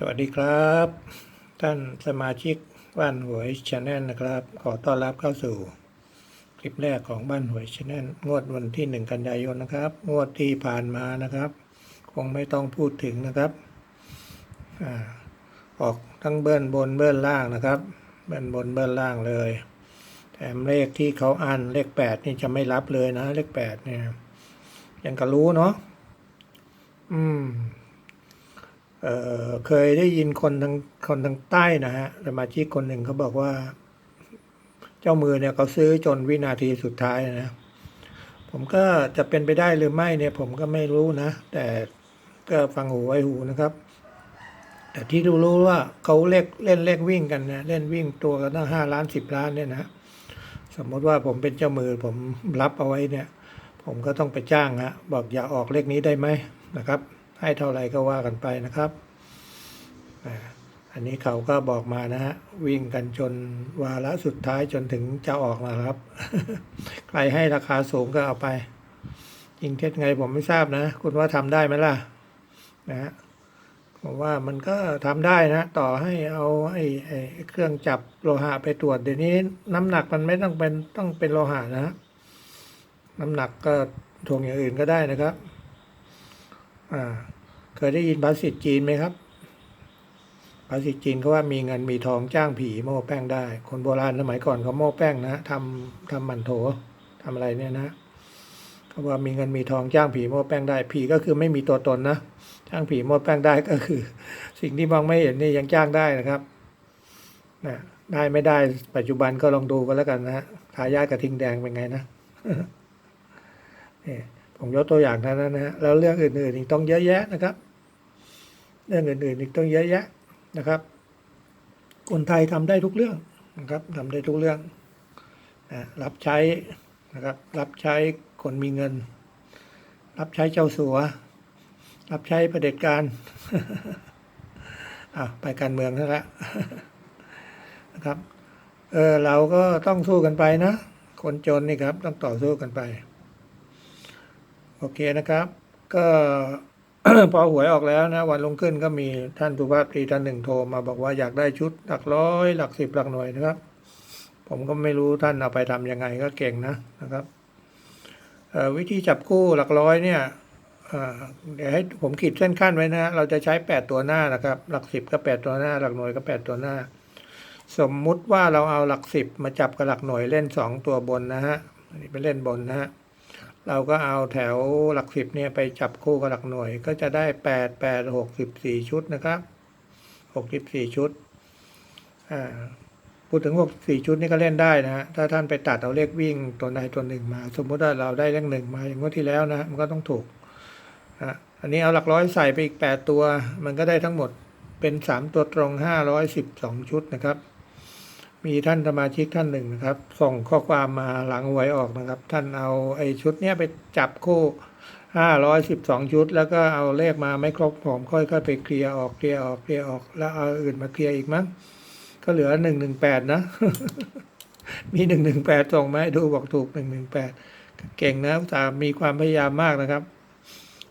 สวัสดีครับ ท่านสมาชิกบ้านหวยชาแนลนะครับ ขอต้อนรับเข้าสู่ คลิปแรกของบ้านหวยชาแนลงวดวันที่หนึ่งกันยายนนะครับ งวดที่ผ่านมานะครับ คงไม่ต้องพูดถึงนะครับอออกทั้งเบิ้ลบนเบิ้ลล่างนะครับ เบิ้ลบนเบิ้ลล่างเลยแถมเลขที่เขาอ่านเลขแปดนี่จะไม่รับเลยนะ เลขแปดเนี่ย ยังก็รู้เนาะอืม เเคยได้ยินคนทางคนทางใต้นะฮะสมาชิกคนหนึ่งเขาบอกว่า เจ้ามือเนี่ยเขาซื้อจนวินาทีสุดท้ายนะ ผมก็จะเป็นไปได้หรือไม่เนี่ย ผมก็ไม่รู้นะ แต่ก็ฟังหูไว้หูนะครับ แต่ที่รู้ๆว่าเขาเล่นเล่นเลขวิ่งกันนะเล่นวิ่งตัวกันตั้งห้าล้านสิบล้านเนี่ยนะสมมติว่าผมเป็นเจ้ามือผมรับเอาไว้เนี่ย ผมก็ต้องไปจ้างฮะบอกอย่าออกเลขนี้ได้ไหมนะครับ ให้เท่าไหร่ก็ว่ากันไปนะครับอ่าอันนี้เขาก็บอกมานะฮะ วิ่งกันจนวาระสุดท้ายจนถึงจะออกนะครับ ใครให้ราคาสูงก็เอาไป จริงเท็จไงผมไม่ทราบนะ คุณว่าทำได้ไหมล่ะ นะฮะผมว่ามันก็ทำได้นะ ต่อให้เอาไอ้ไอ้เครื่องจับโลหะไปตรวจเดี๋ยวนี้น้ำหนักมันไม่ต้องเป็นต้องเป็นโลหะนะน้ำหนักก็ถ่วงอย่างอื่นก็ได้นะครับ อ่า เคยได้ยินภาษิตจีนไหมครับภาษิตจีนเขาว่ามีเงินมีทองจ้างผีโม้แป้งได้ คนโบราณสมัยก่อนเขาโม้แป้งนะทำทำมันโถทำอะไรเนี่ยนะเขาว่ามีเงินมีทองจ้างผีโม้แป้งได้ ผีก็คือไม่มีตัวตนนะจ้างผีโม้แป้งได้ก็คือ สิ่งที่มองไม่เห็นนี่ยังจ้างได้นะครับนะได้ไม่ได้ปัจจุบันก็ลองดูกันแล้วกันนะทายาทกระทิงแดงเป็นไงนะนี่ผมยกตัวอย่างเท่านั้นนะฮะแล้วเรื่องอื่นๆอีกต้องเยอะแยะนะครับ เรื่องอื่นๆอีกต้องเยอะแยะนะครับ คนไทยทำได้ทุกเรื่องนะครับทำได้ทุกเรื่องนะรับใช้นะครับรับใช้คนมีเงิน รับใช้เจ้าสัว รับใช้ประเด็จการอะไปการเมืองซะแล้วนะครับเออเราก็ต้องสู้กันไปนะ คนจนนี่ครับ ต้องต่อสู้กันไป โอเคนะครับ ก็ พอหวยออกแล้วนะ วันลงขึ้นก็มีท่านสุภาพตรีท่านหนึ่งโทรมาบอกว่าอยากได้ชุดหลักร้อยหลักสิบหลักหน่วยนะครับ ผมก็ไม่รู้ท่านเอาไปทำยังไงก็เก่งนะนะครับวิธีจับคู่หลักร้อยเนี่ยเดี๋ยวให้ผมขีดเส้นขั้นไว้นะ เราจะใช้แปดตัวหน้านะครับ หลักสิบก็แปดตัวหน้า หลักหน่วยก็แปดตัวหน้า สมมุติว่าเราเอาหลักสิบมาจับกับหลักหน่วยเล่นสองตัวบนนะฮะนนี้ไปเล่นบนนะฮะ เราก็เอาแถวหลักสิบเนี่ยไปจับคู่กับหลักหน่วย ก็จะได้แปดแปดหกสิบสี่ชุดนะครับหกสิบสี่ชุดอ่าพูดถึงหกสี่ชุดนี่ก็เล่นได้นะฮะถ้าท่านไปตัดเอาเลขวิ่งตัวใดตัวหนึ่งมา สมมติว่าเราได้เลขหนึ่งมาอย่างงวดที่แล้วนะมันก็ต้องถูกอะอันนี้เอาหลักร้อยใส่ไปอีกแปดตัว มันก็ได้ทั้งหมดเป็นสามตัวตรงห้าร้อยสิบสองชุดนะครับ มีท่านสมาชิกท่านหนึ่งนะครับ ส่งข้อความมาหลังหวยออกนะครับ ท่านเอาไอ้ชุดเนี้ยไปจับคู่ห้าร้อยสิบสองชุด แล้วก็เอาเลขมาไม่ครบผมค่อยๆไปเคลียร์ออกเคลียร์ออกเคลียร์ออก แล้วเอาอื่นมาเคลียร์อีกมั้งก็เหลือหนึ่งหนึ่งแปดนะ มีหนึ่งหนึ่งแปดส่งมาให้ดูบอกถูกหนึ่งหนึ่งแปดเก่งนะแต่าห์มีความพยายามมากนะครับ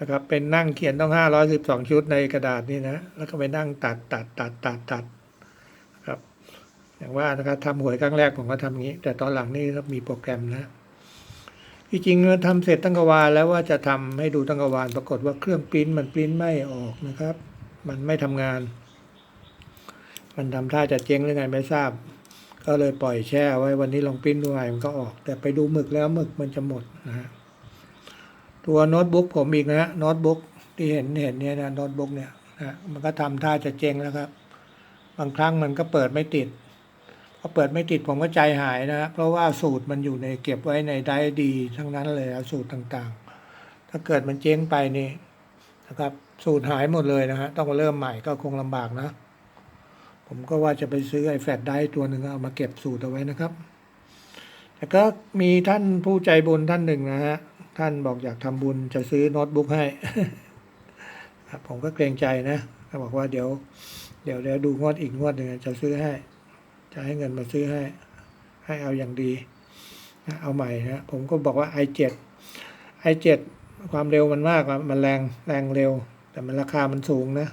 นะครับเป็นนั่งเขียนต้องห้าร้อยสิบสองชุดในกระดาษนี่นะ แล้วก็ไปนั่งตัดตัดตัดตัดตัด อย่างว่านะครับทำหวยครั้งแรกผมก็ทำอย่างนี้ แต่ตอนหลังนี่ครับมีโปรแกรมนะจริงๆทำเสร็จตั้งกวาลแล้วว่าจะทำให้ดูตั้งกวาลปรากฏว่าเครื่องปริ้นมันปริ้นไม่ออกนะครับ มันไม่ทำงาน มันทำท่าจะเจ๊งหรือไงไม่ทราบ ก็เลยปล่อยแช่ไว้วันนี้ลองปริ้นดูใหม่มันก็ออก แต่ไปดูหมึกแล้วหมึกมันจะหมดนะฮะตัวโน้ตบุ๊กผมอีกนะฮะโน้ตบุ๊กที่เห็นเห็นเนี่ยนะโน้ตบุ๊กเนี่ยนะมันก็ทำท่าจะเจ๊งแล้วครับ บางครั้งมันก็เปิดไม่ติด พอเปิดไม่ติดผมก็ใจหายนะ เพราะว่าสูตรมันอยู่ในเก็บไว้ในไดร์ดี ทั้งนั้นเลยสูตรต่างๆ ถ้าเกิดมันเจ๊งไปนี่นะครับ สูตรหายหมดเลยนะฮะต้องมาเริ่มใหม่ก็คงลำบากนะ ผมก็ว่าจะไปซื้อไอ้แฟลชไดร์ตัวหนึ่งเอามาเก็บสูตรเอาไว้นะครับ แต่ก็มีท่านผู้ใจบุญท่านหนึ่งนะฮะท่านบอกอยากทำบุญจะซื้อโน้ตบุ๊กให้ครับผมก็เกรงใจนะเขาบอกว่าเดี๋ยว เดี๋ยวเดี๋ยวดูงวดอีกงวดหนึ่งจะซื้อให้ จะให้เงินมาซื้อให้ ให้เอาอย่างดีเอาใหม่นะผมก็บอกว่า i7 i7 ความเร็วมันมากมันแรงแรงเร็ว แต่มันราคามันสูงนะ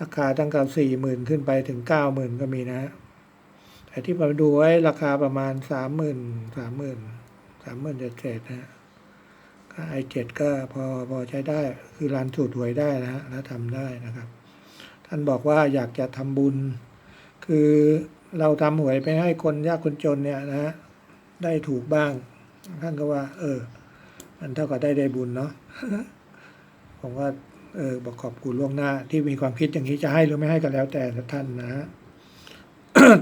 ราคาตั้งแต่สี่หมื่นขึ้นไปถึงเก้าหมื่นก็มีนะแต่ที่ผมดูไว้ราคาประมาณสามหมื่นสามหมื่นสามหมื่นเศษนะฮะไอเจ็ดก็พอพอใช้ได้ คือรันสูตรหวยได้นะฮะแล้วทำได้นะครับ ท่านบอกว่าอยากจะทำบุญคือ เราทำหวยไปให้คนยากคนจนเนี่ยนะฮะได้ถูกบ้าง ท่านก็ว่า เออ มันเท่ากับได้ได้บุญเนาะผมว่าเออบอกขอบคุณล่วงหน้า ที่มีความคิดอย่างนี้จะให้หรือไม่ให้ก็แล้วแต่ท่านนะ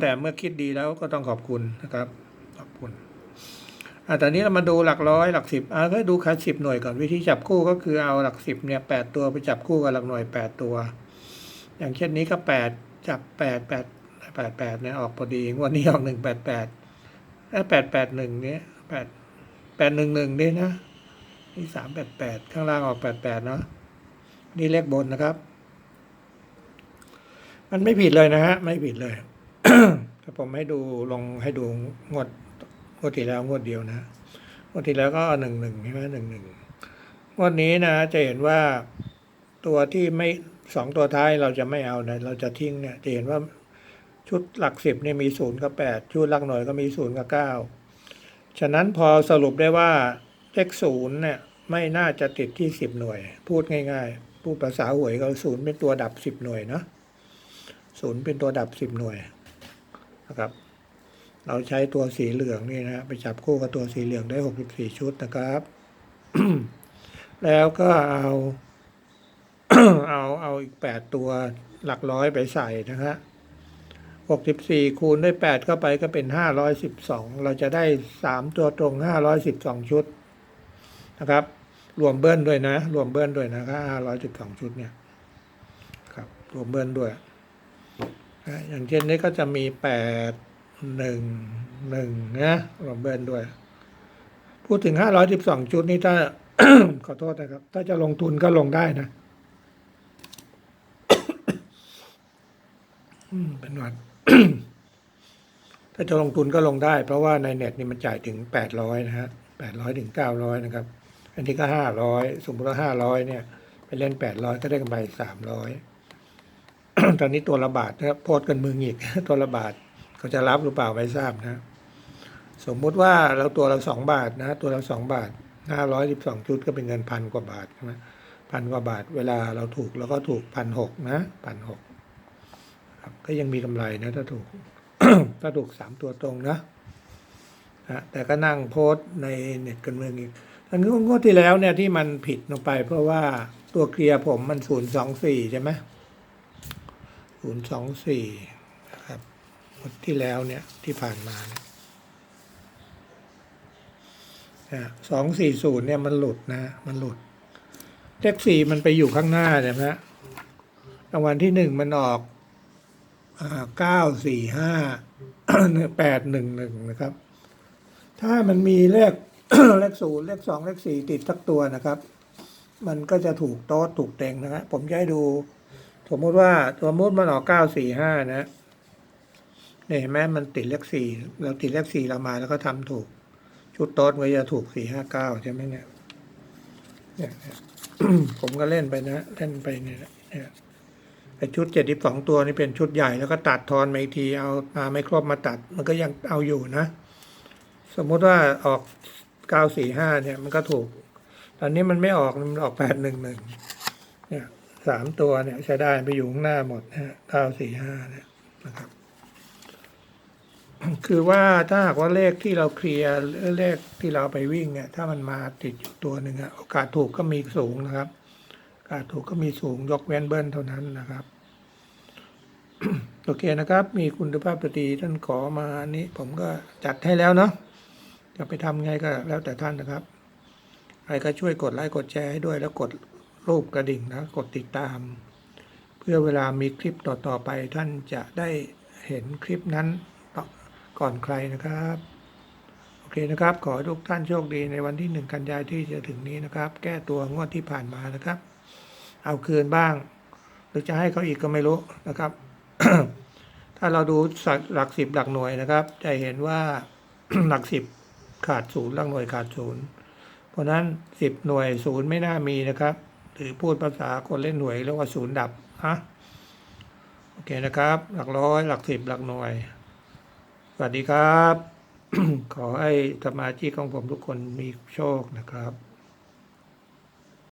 แต่เมื่อคิดดีแล้วก็ต้องขอบคุณนะครับ ขอบคุณอะตอนนี้เรามาดูหลักร้อยหลักสิบอะก็ดูคัดสิบหน่วยก่อนวิธีจับคู่ก็คือเอาหลักสิบเนี่ยแปดตัวไปจับคู่กับหลักหน่วยแปดตัว อย่างเช่นนี้ก็แปดจับแปดแปด แปดแปดเนี่ยออกพอดีงวันนี้ออกหนึ่งแปดแปดแปดแปดหนึ่งเนี่ยแปดแปดหนึ่งหนึ่งด้วยนะนี่สามแปดแปดข้างล่างออกแปดแปดเนาะนี่เลขบนนะครับ มันไม่ผิดเลยนะฮะ ไม่ผิดเลยถ้าผมให้ดูลองให้ดูงวดงวดที่แล้วงวดเดียวนะงวดที่แล้วก็หนึ่งหนึ่งใช่ไหมหนึ่งหนึ่งงวดนี้นะจะเห็นว่าตัวที่ไม่สองตัวท้ายเราจะไม่เอานะเราจะทิ้งเนี่ยจะเห็นว่า ชุดหลักสิบเนี่ยมีศูนย์กับแปดชุดหลักหน่วยก็มีศูนย์กับเก้าฉะนั้นพอสรุปได้ว่าเลขศูนย์เนี่ยไม่น่าจะติดที่สิบหน่วย พูดง่ายๆ พูดภาษาหวยก็ศูนย์เป็นตัวดับสิบหน่วยเนาะศูนย์เป็นตัวดับสิบหน่วยนะครับ เราใช้ตัวสีเหลืองนี่นะไปจับคู่กับตัวสีเหลืองได้หกสิบสี่ชุดนะครับ แล้วก็เอาเอาเอาอีกแปดตัวหลักร้อยไปใส่นะฮะ หกสิบสี่คูณด้วยแปดเข้าไปก็เป็นห้าร้อยสิบสองเราจะได้สามตัวตรงห้าร้อยสิบสองชุดนะครับ รวมเบิ้ลด้วยนะ รวมเบิ้ลด้วยนะครับห้าร้อยสิบสองชุดเนี่ยครับรวมเบิ้ลด้วย อย่างเช่นนี้ก็จะมีแปดหนึ่งหนึ่งนะรวมเบิ้ลด้วย พูดถึงห้าร้อยสิบสองชุดนี่ถ้าขอโทษนะครับ ถ้าจะลงทุนก็ลงได้นะ เป็นหวัด ถ้าจะลงทุนก็ลงได้ เพราะว่าในเน็ตนี่มันจ่ายถึงแปดร้อยนะฮะแปดร้อยถึงเก้าร้อยนะครับ อันนี้ก็ห้าร้อยสมมติว่าห้าร้อยเนี่ย ไปเล่นแปดร้อยก็ได้กำไรสามร้อยตอนนี้ตัวละบาทนะครับโพดกันมือหงิกตัวละบาทเขาจะรับหรือเปล่าไม่ทราบนะ สมมุติว่าเราตัวเราสองบาทนะ ตัวเราสองบาทห้าร้อยสิบสองชุดก็เป็นเงินพันกว่าบาทใช่ไหมพันกว่าบาทเวลาเราถูกเราก็ถูกพันหกนะพันหกก็ยังมีกำไรนะถ้าถูก ถ้าถูกสามตัวตรงนะนะแต่ก็นั่งโพสต์ในเน็ตกันเมืองอีกอันนี้งวดที่แล้วเนี่ยที่มันผิดลงไป เพราะว่าตัวเคลียร์ผมมันศูนย์สองสี่ใช่ไหมศูนย์สองสี่นะครับงวดที่แล้วเนี่ยที่ผ่านมาเนี่ยสองสี่ศูนย์เนี่ยมันหลุดนะ มันหลุดเลขสี่มันไปอยู่ข้างหน้าใช่ไหมฮะรางวัลที่หนึ่งมันออก เก้าสี่ห้าแปดหนึ่งหนึ่งนะครับ ถ้ามันมีเลขเลขศูนย์เลขสองเลขสี่ติดสักตัวนะครับ มันก็จะถูกโต๊ดถูกเต็งนะครับผมจะให้ดูสมมติว่าสมมติมันออกเก้าสี่ห้านะเนี่ยเห็นไหมมันติดเลขสี่เราติดเลขสี่เรามาแล้วก็ทำถูก ชุดโต๊ดมันจะถูกสี่ห้าเก้าใช่ไหมเนี่ยเนี่ยเนี่ยผมก็เล่นไปนะเล่นไปเนี่ยเนี่ย ไอชุดเจ็ดสิบสองตัวนี่เป็นชุดใหญ่แล้วก็ตัดทอนมาอีกทีเอามาไม่ครบมาตัด มันก็ยังเอาอยู่นะ สมมุติว่าออกเก้าสี่ห้าเนี่ย มันก็ถูก ตอนนี้มันไม่ออกมันออกแปดหนึ่งหนึ่งเนี่ยสามตัวเนี่ยใช้ได้ไปอยู่ข้างหน้าหมดนะเก้าสี่ห้าเนี่ยนะครับ คือว่าถ้าหากว่าเลขที่เราเคลียร์เลขที่เราไปวิ่งเนี่ยถ้ามันมาติดอยู่ตัวหนึ่งอะโอกาสถูกก็มีสูงนะครับ ถูกก็มีสูงยกเว้นเบิ้ลเท่านั้นนะครับ โอเคนะครับ มีคุณภาพดีท่านขอมาอันนี้ ผมก็จัดให้แล้วเนาะจะไปทำไงก็แล้วแต่ท่านนะครับใครก็ช่วยกดไลค์กดแชร์ให้ด้วยแล้วกดรูปกระดิ่งนะกดติดตาม เพื่อเวลามีคลิปต่อๆไปท่านจะได้เห็นคลิปนั้นก่อนใครนะครับ โอเคนะครับ ขอทุกท่านโชคดีในวันที่หนึ่งกันยายนที่จะถึงนี้นะครับ แก้ตัวงวดที่ผ่านมานะครับ เอาคืนบ้าง หรือจะให้เขาอีกก็ไม่รู้นะครับ ถ้าเราดูหลักสิบหลักหน่วยนะครับ จะเห็นว่าหลักสิบขาดศูนย์หลักหน่วยขาดศูนย์เพราะนั้นสิบหน่วยศูนย์ไม่น่ามีนะครับ หรือพูดภาษาคนเล่นหน่วยเรียกว่าศูนย์ดับฮะโอเคนะครับ หลักร้อยหลักสิบหลักหน่วย สวัสดีครับ ขอให้สมาชิกของผมทุกคนมีโชคนะครับ